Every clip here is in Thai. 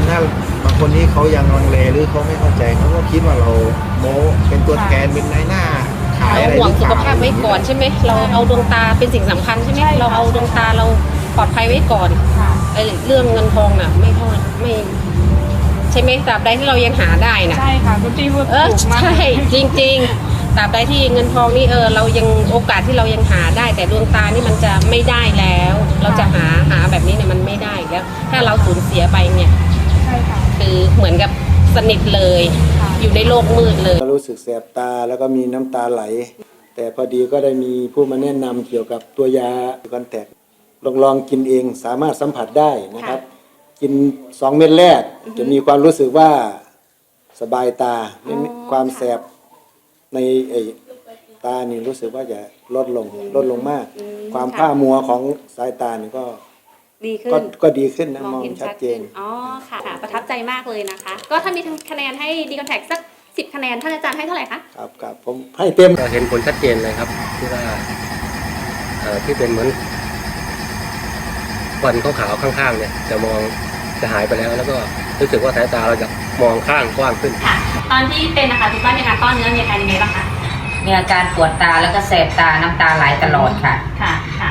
คนถ้าบางคนที่เขายังลังเลหรือเขาไม่เข้าใจเขาก็คิดว่าเราโม้เป็นตัวแทนเป็นนายหน้า ขายเราอะไรห่วงรือสุเปขล่ภาพไว้ก่อนใช่ไหมเราเอาดวงตาเป็นสิ่งสำคัญใช่ไหมใช่ค่ะ เราเอาดวงตาเราปลอดภัยไว้ก่อนค่ะ ไอ้เรื่องเงินทองน่ะ ไม่เท่าไม่ ใช่ไหมตราบใดที่เรายังหาได้น่ะ ใช่ค่ะคุณพี่พูดเออถูกมากใช่จริงๆตราบใดที่เงินทองนี่เออเรายังโอกาสที่เรายังหาได้ แต่ดวงตานี่มันจะไม่ได้แล้ว เราจะหาหาแบบนี้เนี่ยมันไม่ได้แล้ว ถ้าเราสูญเสียไปเนี่ยใช่ ค่ะคือเหมือนกับสนิทเลยค่ะอยู่ในโลกมืดเลยรู้สึกแสบตาแล้วก็มีน้ำตาไหล แต่พอดีก็ได้มีผู้มาแนะนำเกี่ยวกับตัวยาคอนแทคลองลองกินเองสามารถสัมผัสได้นะครับ กินสองเม็ดแรก จะมีความรู้สึกว่าสบายตาไม่มีความแสบในไอ้ตานี่รู้สึกว่าจะลดลงลดลงมาก ความผ้ามัวของสายตานี่ก็ ดีขึ้ก็น ก็ดีขึ้นนะมมอองงเห็นชัชัดดเจขึ้นนอ๋อค่ะค่ะ ประทับใจมากเลยนะคะ ก็ถ้ามีคะแนนให้ดีคอนแทคสักสิบคะแนนท่านอาจารย์ให้เท่าไหร่คะ ครับครับผมให้เต็ม ก็เห็นผลชัดเจนเลยครับ ที่ว่าเอ่อที่เป็นเหมือนควันขาวๆข้างๆ เนี่ย จะมองจะหายไปแล้ว แล้วก็รู้สึกว่าสายตาเราจะมองข้างกว้างขึ้น ค่ะ ตอนที่เป็นนะคะคุณป้ามีอาการต้อนเนื้อมีอาการยังไงบ้างคะ มีอาการปวดตาแล้วก็แสบตาน้ำตาไหลตลอดค่ะ ค่ะ ค่ะ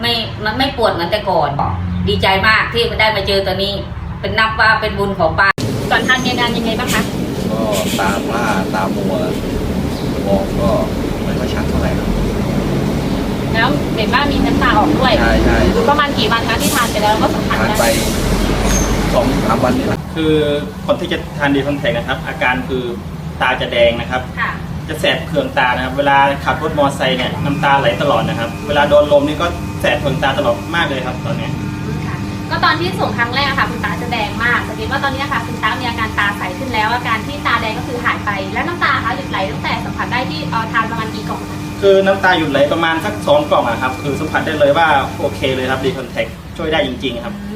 ไม่มันไม่ปวดเหมือนแต่ก่อน ดีใจมากที่ได้มาเจอตัวนี้ เป็นนับว่าเป็นบุญของป้าก่อนทานมีอาการยังไงบ้างคะก็ตาผ้าตามัวมองก็ไม่ค่อยชัดเท่าไหร่ครับแล้วเห็นว่ามีน้ำตาออกด้วยใช่ใช่ประมาณกี่วันคะที่ทานไปแล้วแล้วก็สัมผัสผ่านได้ไปสองสามวันนี่แหละคือคนที่จะทานดีคอนแทคนะครับ อาการคือตาจะแดงนะครับค่ะจะแสบเคืองตานะครับ เวลาขับรถมอเตอร์ไซค์เนี่ยน้ำตาไหลตลอดนะครับ เวลาโดนลมนี่ก็แส บเคืองตาตลอดมากเลยครับตอนเนี้ยค่ะก็ตอนที่ส่งครั้งแรกอะค่ะคุณตาจะแดงมากสังเกตว่าตอนนี้นะคะคุณตามีอาการตาใสขึ้นแล้ว อาการที่ตาแดงก็คือหายไป และน้ำตาคะหยุดไหลตั้งแต่สัมผัสได้ที่เอ่อทานประมาณกี่กล่องคะคือน้ำตาหยุดไหลประมาณสักสองกล่องอะครับ คือสัมผัสได้เลยว่าโอเคเลยครับดีคอนแทคช่วยได้จริงๆครับอ่า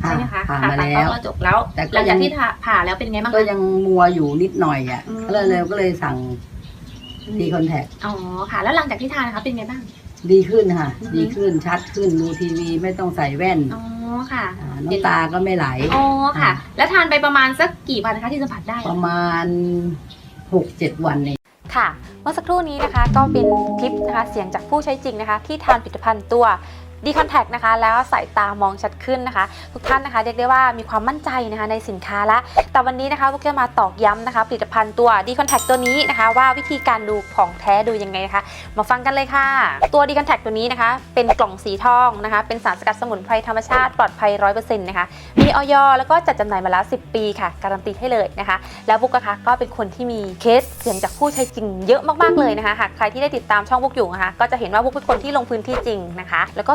ใช่ไหมคะผ่านผ่ามาตัดแล้วก็จบแล้วแต่ก็หลังจากยังที่ผ่าผ่าแล้วเป็นไงบ้างก็คะยังมัวอยู่นิดหน่อยอะอืมก็เลยเลยก็เลยสั่งดีคอนแทคอ๋อค่ะ แล้วหลังจากที่ทานนะคะเป็นไงบ้าง ดีขึ้นค่ะอือฮึดีขึ้นชัดขึ้นดูทีวีไม่ต้องใส่แว่นอ๋อค่ะาน้ำตาก็ไม่ไหลอ๋อค่ะ แล้วทานไปประมาณสักกี่วันนะคะที่สัมผัสได้ ประมาณหกเจ็ดวันเองค่ะ เมื่อสักครู่นี้นะคะก็เป็นคลิปนะคะเสียงจากผู้ใช้จริงนะคะ ที่ทานผลิตภัณฑ์ตัว ดีคอนแทคนะคะ แล้วสายตามองชัดขึ้นนะคะ ทุกท่านนะคะเรียกได้ว่ามีความมั่นใจนะคะในสินค้าละ แต่วันนี้นะคะพวกจะมาตอกย้ำนะคะ ผลิตภัณฑ์ตัวดีคอนแทคตัวนี้นะคะ ว่าวิธีการดูของแท้ดูยังไงนะคะ มาฟังกันเลยค่ะ ตัวดีคอนแทคตัวนี้นะคะ เป็นกล่องสีทองนะคะ เป็นสารสกัดสมุนไพรธรรมชาติปลอดภัย100%นะคะมีออยแล้วก็จัดจำหน่ายมาแล้ว 10 ปีค่ะ การันตีให้เลยนะคะ แล้วบุ๊กนะคะก็เป็นคนที่มีเคสเสียงจากผู้ใช้จริงเยอะมากๆเลยนะคะ หากใครที่ได้ติดตามช่องบุ๊กอยู่นะคะ ก็จะเห็นว่าบุ๊กเป็นคนที่ลงพื้นที่จริงนะคะ แล้วก็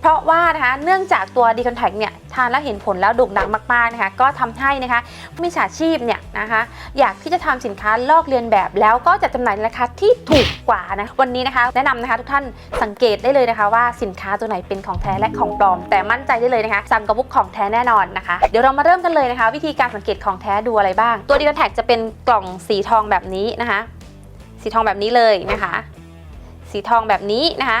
เพราะว่านะคะเนื่องจากตัวดีคอนแทคเนี่ยทานแล้วเห็นผลแล้วโด่งดังมากๆนะคะก็ทำให้นะคะมิจฉาชีพเนี่ยนะคะอยากที่จะทำสินค้าลอกเลียนแบบแล้วก็จะจำหน่ายในราคาที่ถูกกว่านะวันนี้นะคะแนะนำนะคะทุกท่านสังเกตได้เลยนะคะ ว่าสินค้าตัวไหนเป็นของแท้และของปลอม แต่มั่นใจได้เลยนะคะสั่งกับบุ๊กของแท้แน่นอนนะคะเดี๋ยวเรามาเริ่มกันเลยนะคะ วิธีการสังเกตของแท้ดูอะไรบ้าง ตัวดีคอนแทคจะเป็นกล่องสีทองแบบนี้นะคะ สีทองแบบนี้เลยนะคะ สีทองแบบนี้นะคะ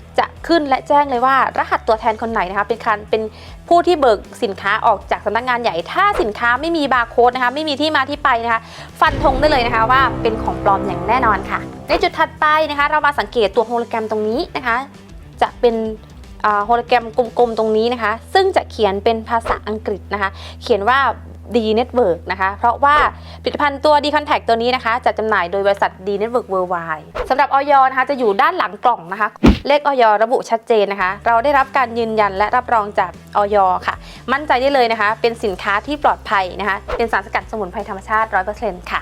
จะขึ้นและแจ้งเลยว่า รหัสตัวแทนคนไหนนะคะเป็นการเป็นผู้ที่เบิกสินค้าออกจากสำนักงานใหญ่ ถ้าสินค้าไม่มีบาร์โค้ดนะคะไม่มีที่มาที่ไปนะคะฟันธงได้เลยนะคะว่าเป็นของปลอมอย่างแน่นอนค่ะ ในจุดถัดไปนะคะ เรามาสังเกตตัวโฮโลแกรมตรงนี้นะคะ จะเป็นอ่าโฮโลแกรมกลมๆตรงนี้นะคะ ซึ่งจะเขียนเป็นภาษาอังกฤษนะคะ เขียนว่า D Network นะคะ เพราะว่าผลิตภัณฑ์ตัว D Contact ตัวนี้นะคะจะจำหน่ายโดยบริษัท D Network Worldwide สำหรับออยนะคะจะอยู่ด้านหลังกล่องนะคะ เลขออยระบุชัดเจนนะคะ เราได้รับการยืนยันและรับรองจากออยค่ะ มั่นใจได้เลยนะคะ เป็นสินค้าที่ปลอดภัยนะคะ เป็นสารสกัดสมุนไพรธรรมชาติ 100%ค่ะ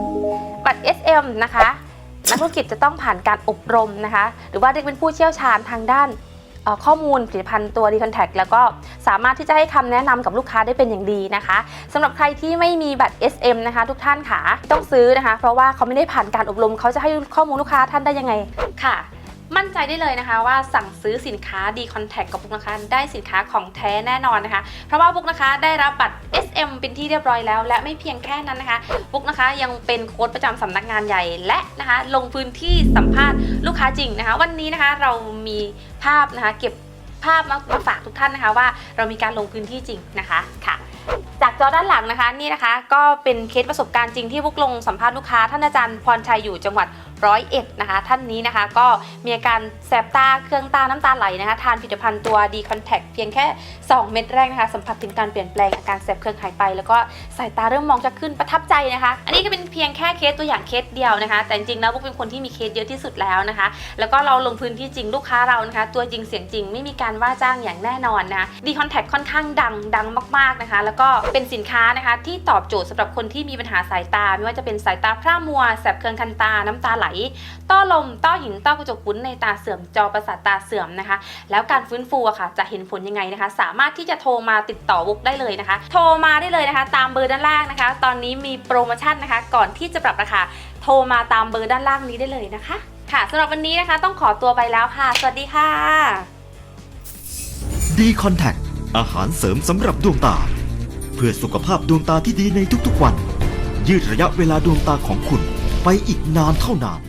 บัตร SM นะคะนักธุรกิจจะต้องผ่านการอบรมนะคะ หรือว่าเรียกเป็นผู้เชี่ยวชาญทางด้านข้อมูลผลิตภัณฑ์ตัว d c o n t a c t แล้วก็สามารถที่จะให้คำแนะนำกับลูกค้าได้เป็นอย่างดีนะคะสำหรับใครที่ไม่มีบัตร SM นะคะ ทุกท่านค่ะต้องซื้อนะคะ เพราะว่าเขาไม่ได้ผ่านการอบรมเขาจะให้ข้อมูลลูกค้าท่านได้ยังไงค่ะ มั่นใจได้เลยนะคะว่าสั่งซื้อสินค้า D Contact กับบุ๊กนะคะ ได้สินค้าของแท้แน่นอนนะคะ เพราะว่าบุ๊กนะคะได้รับบัตร SM เป็นที่เรียบร้อยแล้ว และไม่เพียงแค่นั้นนะคะ บุ๊กนะคะยังเป็นโค้ดประจำสำนักงานใหญ่และนะคะ ลงพื้นที่สัมภาษณ์ลูกค้าจริงนะคะ วันนี้นะคะเรามีภาพนะคะเก็บภาพมามาฝากทุกท่านนะคะว่าเรามีการลงพื้นที่จริงนะคะค่ะ จากจอด้านหลังนะคะนี่นะคะ ก็เป็นเคสประสบการณ์จริงที่บุ๊กลงสัมภาษณ์ลูกค้าท่านอาจารย์พรชัยอยู่จังหวัด ร้อยเอ็ดนะคะ ท่านนี้นะคะก็มีอาการแสบตาเครื่องตาน้ำตาไหลนะคะ ทานผลิตภัณฑ์ตัว D Contact เพียงแค่ 2 เม็ดแรกนะคะ สัมผัสถึงการเปลี่ยนแปลงอาการแสบเครื่องหายไป แล้วก็สายตาเริ่มมองจะขึ้นประทับใจนะคะ อันนี้ก็เป็นเพียงแค่เคสตัวอย่างเคสเดียวนะคะ แต่จริงๆแล้วบุ๊กเป็นคนที่มีเคสเยอะที่สุดแล้วนะคะ แล้วก็เราลงพื้นที่จริงลูกค้าเรานะคะ ตัวจริงเสียงจริงไม่มีการว่าจ้างอย่างแน่นอนนะคะ D Contact ค่อนข้างดังดังมากๆนะคะ แล้วก็เป็นสินค้านะคะที่ตอบโจทย์สำหรับคนที่มีปัญหาสายตา ไม่ว่าจะเป็นสายตาพร่ามัวแสบเคืองคันตาน้ำตาไหลต้อลม ต้อหิน ต้อกระจกปุ้นในตาเสื่อม จอประสาทตาเสื่อมนะคะ แล้วการฟื้นฟูอะค่ะ จะเห็นผลยังไงนะคะ สามารถที่จะโทรมาติดต่อบุกได้เลยนะคะ โทรมาได้เลยนะคะ ตามเบอร์ด้านล่างนะคะ ตอนนี้มีโปรโมชั่นนะคะ ก่อนที่จะปรับราคา โทรมาตามเบอร์ด้านล่างนี้ได้เลยนะคะ ค่ะสำหรับวันนี้นะคะ ต้องขอตัวไปแล้วค่ะ สวัสดีค่ะดีคอนแทคอาหารเสริมสำหรับดวงตา เพื่อสุขภาพดวงตาที่ดีในทุกๆวัน ยืดระยะเวลาดวงตาของคุณไปอีกนานเท่านาน